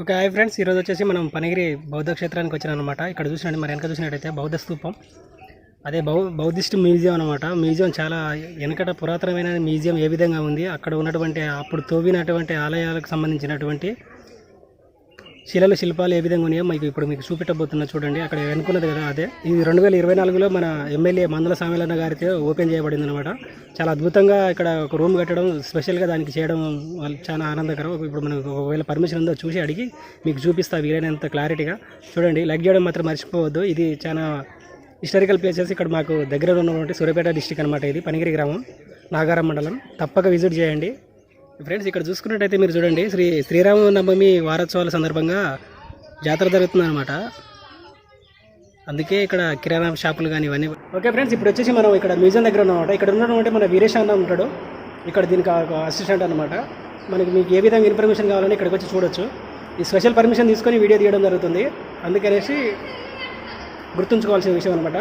Okay hi friends. ఈరోజు వచ్చేసి మనం పనిగిరి బౌద్ధ క్షేత్రానికి వచ్చాను అనమాట ఇక్కడ చూసినట్టు మరి వెనక చూసినట్టయితే బౌద్ధ స్థూపం. అదే బౌ బౌద్ధిస్ట్ మ్యూజియం అనమాట మ్యూజియం చాలా వెనకట పురాతనమైన మ్యూజియం ఏ విధంగా ఉంది అక్కడ ఉన్నటువంటి అప్పుడు తోవినటువంటి ఆలయాలకు సంబంధించినటువంటి శిలలు శిల్పాలు ఏ విధంగా ఉన్నాయో మీకు ఇప్పుడు మీకు చూపెట్టబోతున్నా చూడండి. అక్కడ వెనుకున్నది కదా అదే. ఇది రెండు వేల ఇరవై నాలుగులో మన ఎమ్మెల్యే మందల సామిలన్న గారితో ఓపెన్ చేయబడింది అనమాట చాలా అద్భుతంగా ఇక్కడ ఒక రూమ్ కట్టడం స్పెషల్గా దానికి చేయడం వాళ్ళు చాలా ఆనందకరం. ఇప్పుడు మనం ఒకవేళ పర్మిషన్ ఉందో చూసి అడిగి మీకు చూపిస్తా వీలైనంత క్లారిటీగా. చూడండి లైక్ చేయడం మాత్రం మర్చిపోవద్దు. ఇది చాలా హిస్టారికల్ ప్లేసెస్. ఇక్కడ మాకు దగ్గర ఉన్నటువంటి సూర్యాపేట డిస్టిక్ అనమాట ఇది పనిగిరి గ్రామం నాగారం మండలం. తప్పక విజిట్ చేయండి. ఫ్రెండ్స్ ఇక్కడ చూసుకున్నట్టయితే మీరు చూడండి శ్రీ శ్రీరామనవమి వారోత్సవాల సందర్భంగా జాతర జరుగుతుందన్నమాట. అందుకే ఇక్కడ కిరాణా షాపులు కానీ ఇవన్నీ ఓకే ఫ్రెండ్స్ ఇప్పుడు వచ్చేసి మనం ఇక్కడ మ్యూజియం దగ్గర ఉన్నమాట ఇక్కడ ఉన్నటువంటి మన వీరేష్ అన్న ఉంటాడు. ఇక్కడ దీనికి అసిస్టెంట్ అనమాట మనకి మీకు ఏ విధంగా ఇన్ఫర్మేషన్ కావాలని ఇక్కడికి వచ్చి చూడొచ్చు. ఈ స్పెషల్ పర్మిషన్ తీసుకొని వీడియో తీయడం జరుగుతుంది. అందుకనేసి గుర్తుంచుకోవాల్సిన విషయం అనమాట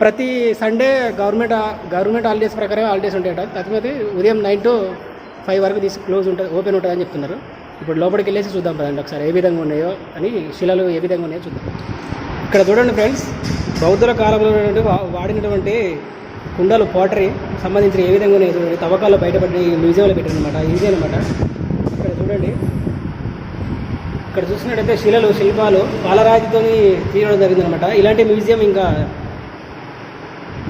ప్రతి సండే గవర్నమెంట్ గవర్నమెంట్ హాలిడేస్ ప్రకారం హాలిడేస్ ఉంటాయట. తర్వాత ఉదయం నైన్ టు ఫైవ్ వరకు తీసి క్లోజ్ ఉంటుంది ఓపెన్ ఉంటుందని చెప్తున్నారు. ఇప్పుడు లోపలికి వెళ్ళేసి చూద్దాం పదండి ఒకసారి ఏ విధంగా ఉన్నాయో అని శిలలు ఏ విధంగా ఉన్నాయో చూద్దాం. ఇక్కడ చూడండి ఫ్రెండ్స్ బౌద్ధుల కాలంలో వాడినటువంటి కుండలు పోటరీ సంబంధించిన ఏ విధంగా ఉన్నాయో చూడండి. తవ్వకాల్లో బయటపడి మ్యూజియంలో పెట్టారనమాట ఇది అనమాట ఇక్కడ చూడండి. ఇక్కడ చూసినట్టయితే శిలలు శిల్పాలు పాలరాతితో తీయడం జరిగిందనమాట ఇలాంటి మ్యూజియం ఇంకా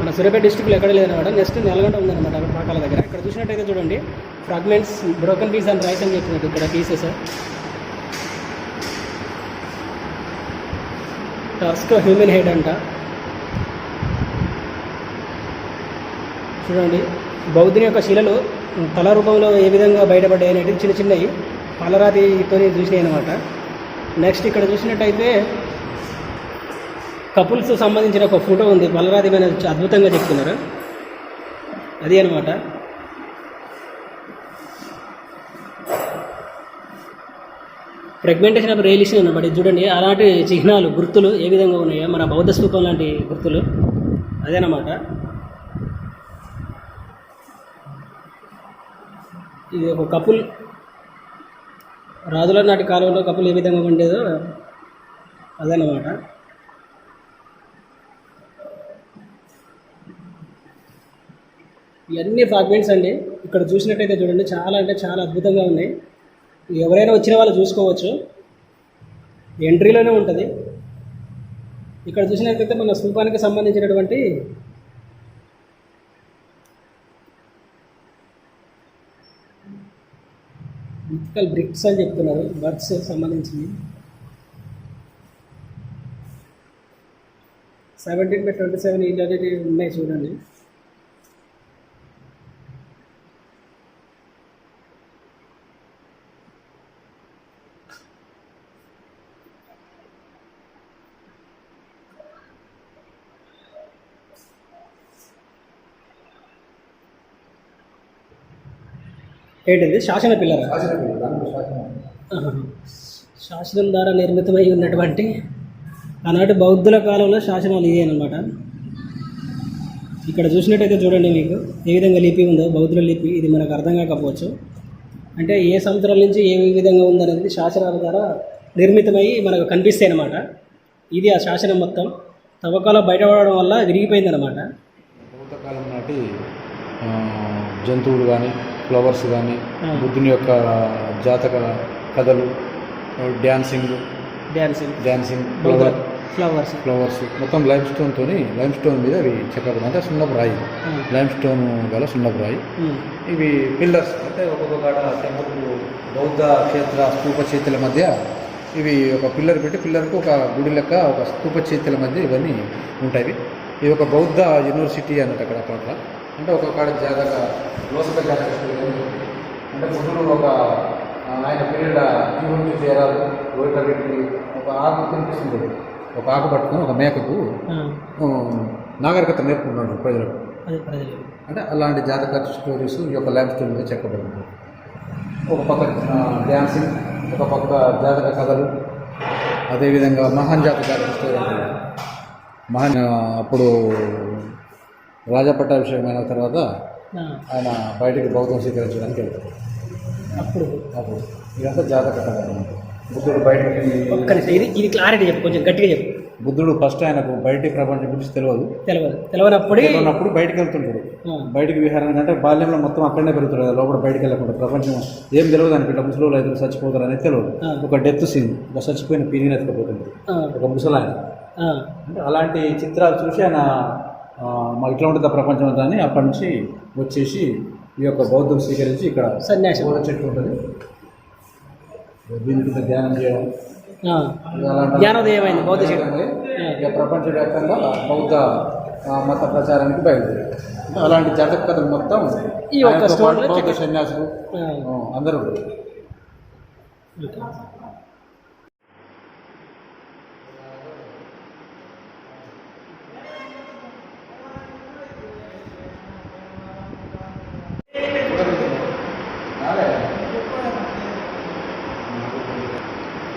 మన సూర్యాపేట డిస్టిక్లో ఎక్కడ లేదనమాట నెక్స్ట్ నల్గొండ ఉందన్నమాట పాకాల దగ్గర. ఇక్కడ చూసినట్టయితే చూడండి fragments broken piece and rice అని చెప్పినట్టు ఇక్కడ పీసెస్ టస్క్ హ్యూమన్ హెడ్ అంట. చూడండి బౌద్ధుని యొక్క శిలలు తల రూపంలో ఏ విధంగా బయటపడ్డాయి అనేది చిన్న చిన్నవి పాలరాతితో చూసినాయి అనమాట నెక్స్ట్ ఇక్కడ చూసినట్టయితే కపుల్స్ సంబంధించిన ఒక ఫోటో ఉంది. పలరాతి మీద అద్భుతంగా చెప్తున్నారు. అది అనమాట ఫ్రెగ్మెంటేషన్ ఆఫ్ రియలిషన్ అనమాట చూడండి అలాంటి చిహ్నాలు గుర్తులు ఏ విధంగా ఉన్నాయో మన బౌద్ధ స్థూపం లాంటి గుర్తులు. అదేనమాట. ఇది ఒక కపుల్ రాజుల నాటి కాలంలో కపుల్ ఏ విధంగా ఉండేదో అదనమాట. ఇవన్నీ ఫ్రాగ్మెంట్స్ అండి. ఇక్కడ చూసినట్టయితే చూడండి చాలా అంటే చాలా అద్భుతంగా ఉన్నాయి. ఎవరైనా వచ్చిన వాళ్ళు చూసుకోవచ్చు. ఎంట్రీలోనే ఉంటుంది. ఇక్కడ చూసినట్లయితే మన స్థూపానికి సంబంధించినటువంటి మిథికల్ బ్రిక్స్ అని చెప్తున్నారు. బర్డ్స్ సంబంధించింది. సెవెంటీన్ బై ట్వంటీ సెవెన్ ఇలాంటివి ఉన్నాయి చూడండి. ఏంటిది? శాసన పిల్లర? శాసనం ద్వారా నిర్మితమై ఉన్నటువంటి ఆనాటి బౌద్ధుల కాలంలో శాసనాలు ఇవే అనమాట ఇక్కడ చూసినట్టయితే చూడండి మీకు ఏ విధంగా లిపి ఉందో బౌద్ధుల లిపి ఇది మనకు అర్థం కాకపోవచ్చు. అంటే ఏ సంవత్సరాల నుంచి ఏ విధంగా ఉందనేది శాసనాల ద్వారా నిర్మితమై మనకు కనిపిస్తాయి అన్నమాట. ఇది ఆ శాసనం మొత్తం. తవ్వకాలు బయటపడడం వల్ల విరిగిపోయిందన్నమాట పూర్వకాలం నాటి జంతువులు కానీ ఫ్లవర్స్ కానీ. బుద్ధుని యొక్క జాతక కథలు dancing dancing dancing flower flowers flowers మొత్తం లైమ్ స్టోన్తో లైమ్ స్టోన్ మీద అవి చెక్కబడి అంటే సున్నపు రాయి. లైమ్ స్టోన్ గల సున్నపు రాయి. ఇవి పిల్లర్స్ అంటే ఒక్కొక్క కాడ టెంపుల్ బౌద్ధ క్షేత్ర స్తూప చేతుల మధ్య ఇవి ఒక పిల్లర్ పెట్టి పిల్లర్కు ఒక గుడి లెక్క ఒక స్తూప చేతుల మధ్య ఇవన్నీ ఉంటాయి. ఇది ఒక బౌద్ధ యూనివర్సిటీ అన్నట్టు అక్కడ అక్కడ అంటే ఒక కాడ జాతక లోసక జాతక. అంటే బుద్ధుడు ఒక ఆయన పీరియడ్ జీవనం చేరారు. రోడ్ల పెట్టి ఒక ఆకు తినిపిస్తుంది. ఒక ఆకు పట్టుకొని ఒక మేకకు నాగరికత నేర్పుకున్నాడు ప్రజలకు. అంటే అలాంటి జాతక స్టోరీస్ ఈ యొక్క ల్యాంప్ స్టోరీ మీద చెక్కబడింది ఒక పక్క డ్యాన్సింగ్ ఒక పక్క జాతక కథలు అదేవిధంగా మహాన్ జాతక జాతక స్టోరీ. మహాన్ అప్పుడు రాజా పట్టాభిషేకం అయిన తర్వాత ఆయన బయటికి బౌద్ధం స్వీకరించడానికి వెళ్తారు. అప్పుడు? అప్పుడు. ఇదంతా జాతక కథ. బుద్ధుడు బయటికి ఇది ఇది క్లారిటీ చెప్పు కొంచెం గట్టిగా చెప్పు. బుద్ధుడు ఫస్ట్ ఆయనకు బయటి ప్రపంచం గురించి తెలియదు తెలియదు తెలియనప్పుడు తెలియనప్పుడు బయటికి వెళ్తుంటాడు. బయటికి విహారం అంటే బాల్యంలో మొత్తం అక్కడనే పెరుగుతాడు లోపల బయటికి వెళ్ళకుండా ప్రపంచం ఏం తెలియదు అనుకుంటే. ఇట్లా ముసలి అయితే చచ్చిపోతారు అనేది తెలియదు. ఒక డెత్ సీన్ ఒక చచ్చిపోయిన పీరిని ఎత్తుకుపోతుంది ఒక ముసలాయన. అంటే అలాంటి చిత్రాలు చూసి ఆయన ఆ, మా ఇట్లా ఉంటుంది ప్రపంచం అంతా అని అప్పటి నుంచి వచ్చేసి ఈ యొక్క బౌద్ధం స్వీకరించి ఇక్కడ సన్యాసం. చెట్టు ఉంటుంది. దీని కింద ధ్యానం చేయడం. ఆ. అలాంటి జ్ఞానోదయం అయింది బౌద్ధ ఇక ప్రపంచవ్యాప్తంగా బౌద్ధ మత ప్రచారానికి బయలుదేరారు అలాంటి జాతక కథలు మొత్తం ఈ ఒక్క బౌద్ధ సన్యాసులు అందరూ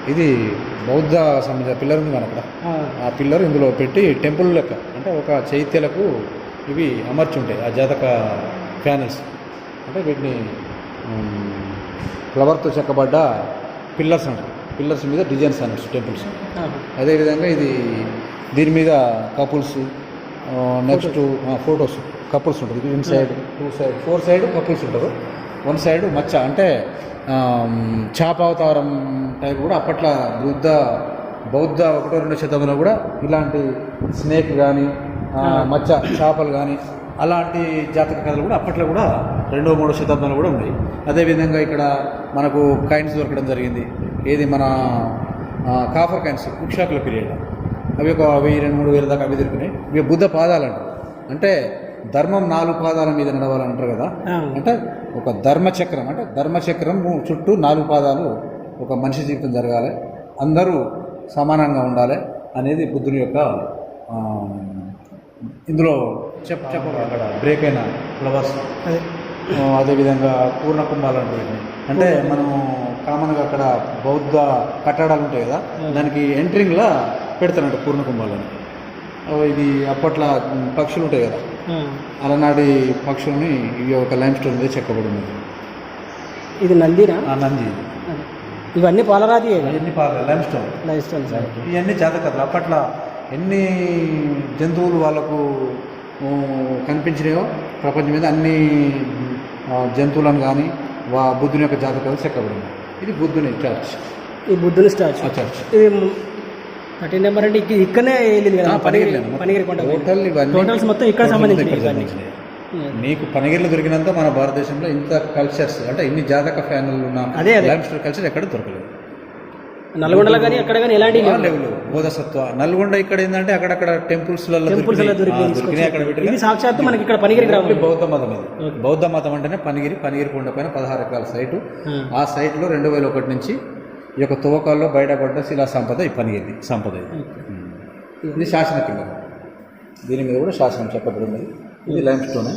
ఇది బౌద్ధ సంబంధించిన పిల్లర్ ఉంది మనక్కడ ఆ. పిల్లర్ ఇందులో పెట్టి టెంపుల్ లెక్క అంటే ఒక చైత్యాలకు ఇవి అమర్చి ఉంటాయి ఆ జాతక ప్యానల్స్. అంటే వీటిని ఫ్లవర్తో చెక్కబడ్డ పిల్లర్స్ అంటారు పిల్లర్స్ మీద డిజైన్స్ అన్నట్టు టెంపుల్స్. అదేవిధంగా ఇది దీని మీద కపుల్స్ నెక్స్ట్ ఫొటోస్ కపుల్స్ ఉంటుంది. Inside two side four side couples ఉంటారు. వన్ సైడ్ మచ్చ అంటే చాప అవతారం టైప్ కూడా అప్పట్లో బుద్ధ బౌద్ధ ఒకటో రెండో శతంలో కూడా ఇలాంటి స్నేక్ కానీ మచ్చ చేపలు కానీ అలాంటి జాతక కథలు కూడా అప్పట్లో కూడా రెండో మూడో శతాబ్దంలో కూడా ఉన్నాయి. అదేవిధంగా ఇక్కడ మనకు కైన్స్ దొరకడం జరిగింది. ఏది మన కాఫర్ కైన్స్ వృక్షాకుల పీరియడ్. అవి ఒక వెయ్యి రెండు మూడు వేల దాకా అవి దొరికినాయి. ఇవి బుద్ధ పాదాలు అంటే ధర్మం నాలుగు పాదాల మీద నడవాలంటారు కదా. అంటే ఒక ధర్మచక్రం అంటే ధర్మచక్రం చుట్టూ నాలుగు పాదాలు ఒక మనిషి జీవితం జరగాలి అందరూ సమానంగా ఉండాలి అనేది బుద్ధుని యొక్క ఇందులో చెప్ చెప్ప అక్కడ బ్రేక్ అయిన ఫ్లవర్స్ అదేవిధంగా పూర్ణ కుంభాలు. అంటే మనం కామన్గా అక్కడ బౌద్ధ కట్టడాలు ఉంటాయి కదా దానికి ఎంట్రింగ్లా పెడతారంట పూర్ణ కుంభాలని ఇది అప్పట్లో పక్షులు ఉంటాయి కదా. అలనాటి పక్షుల్ని ఇవి ఒక లైమ్ స్టోన్ మీద చెక్కబడి ఉన్నది ఇది నందినా? ఆ నంది. ఇవన్నీ పాలరాతి ఇవన్నీ పార్లర్ లైమ్ స్టోన్ స్టైల్ సార్ ఇవన్నీ జాతకథలు అప్పట్లో ఎన్ని జంతువులు వాళ్ళకు కనిపించినాయో ప్రపంచం మీద అన్ని జంతువులను కానీ వా బుద్ధుని యొక్క జాతకాలు చెక్కబడింది ఇది బుద్ధుని చర్చ్ ఈ బుద్ధుని స్టాచ్యూ ఆ చర్చ్ ఇది థర్టీన్ నెంబర్ అంటే ఇక్క- ఇక్కడనే వెళ్ళింది కదా పనిగిరి పనిగిరి కొండ టోటల్ ఇవన్నీ టోటల్స్ మొత్తం ఇక్కడ. సంబంధించినవి. నీకు పనిగిరిలో దొరికినంత మన భారతదేశంలో ఇంత కల్చర్స్ అంటే ఇన్ని జాతక ఫ్యాన్లు ఉన్న అదే. లైఫ్ స్టైల్ కల్చర్ ఎక్కడ దొరకలేదు. నల్గొండలో కానీ అక్కడ కానీ ఎలాంటి బోధసత్వ. నల్గొండ ఇక్కడ ఏంటంటే అక్కడక్కడ టెంపుల్స్ టెంపుల్స్ అలా దొరికి అక్కడ సాక్షాత్తు మనకి ఇక్కడ పనిగిరి గ్రామం. బౌద్ధ మతం ఇది బౌద్ధ మతం అంటేనే పనిగిరి పనిగిరి కొండ పైన పదహారు ఎకరాల సైటు ఆ. ఆ సైట్లో రెండు వేల ఒకటి నుంచి ఈ యొక్క తువకాల్లో బయటపడ్డ శిలా సంపద ఈ పనిగిరి సంపద ఇది. శాసన కింద. దీని మీద కూడా శాసనం చెప్పబడింది. ఇది లైమ్ స్టోన్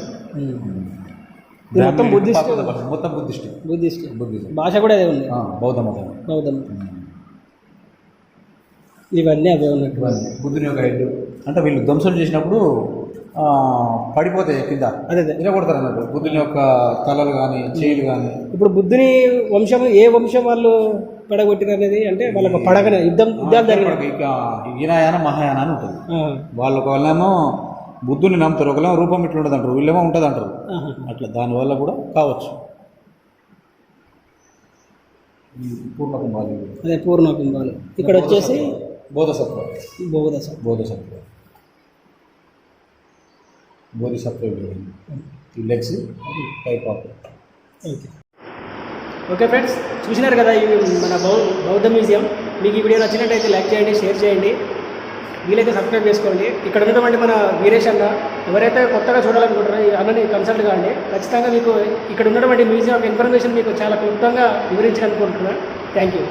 మొత్తం బుద్ధిస్ట్ మొత్తం బుద్ధిస్ట్. బుద్ధిస్ట్. బుద్ధిజం. భాష కూడా అదే ఉంది. బౌద్ధ మతం. బౌద్ధం. ఇవన్నీ అవే ఉన్నట్టు. బుద్ధుని యొక్క హెడ్ అంటే వీళ్ళు ధ్వంసం చేసినప్పుడు పడిపోతాయి కింద. అదే అదే. ఇలా కొడతారు అన్నట్టు. బుద్ధుని యొక్క తలలు కానీ చేయిలు కానీ ఇప్పుడు బుద్ధుని వంశం ఏ వంశం వాళ్ళు పడగొట్టిరు అనేది అంటే వాళ్ళకు పడగన యుద్ధం యుద్ధాలు జరిగిన ఇక ఈనాయాన మహాయాన అని ఉంటుంది. వాళ్ళు ఒకళ్ళేమో బుద్ధుని నమ్ముతారు ఒకళ్ళేమో రూపం ఇట్లా ఉంటుంది అంటారు వీళ్ళేమో ఉంటుంది అంటారు అట్లా దానివల్ల కూడా కావచ్చు. పూర్ణ కుంభాలు. అదే పూర్ణ కుంభాలు. ఇక్కడ వచ్చేసి బోధసత్వ. బోధస బోధసత్వ. బోధిసత్వ విగ్రహం ఈ legs type of. Okay. Okay friends చూసినారు కదా ఇవి మన బౌ బౌద్ధ మ్యూజియం. మీకు ఈ వీడియో నచ్చినట్టయితే లైక్ చేయండి షేర్ చేయండి. వీలైతే సబ్స్క్రైబ్ చేసుకోండి. ఇక్కడ ఉన్నటువంటి మన వీరేష్ అన్న ఎవరైతే కొత్తగా చూడాలనుకుంటారో ఈ అన్నని కన్సల్ట్ కాండి. ఖచ్చితంగా మీకు ఇక్కడ ఉన్నటువంటి మ్యూజియం ఇన్ఫర్మేషన్ మీకు చాలా క్లుప్తంగా వివరించాలనుకుంటున్నాను థ్యాంక్ యూ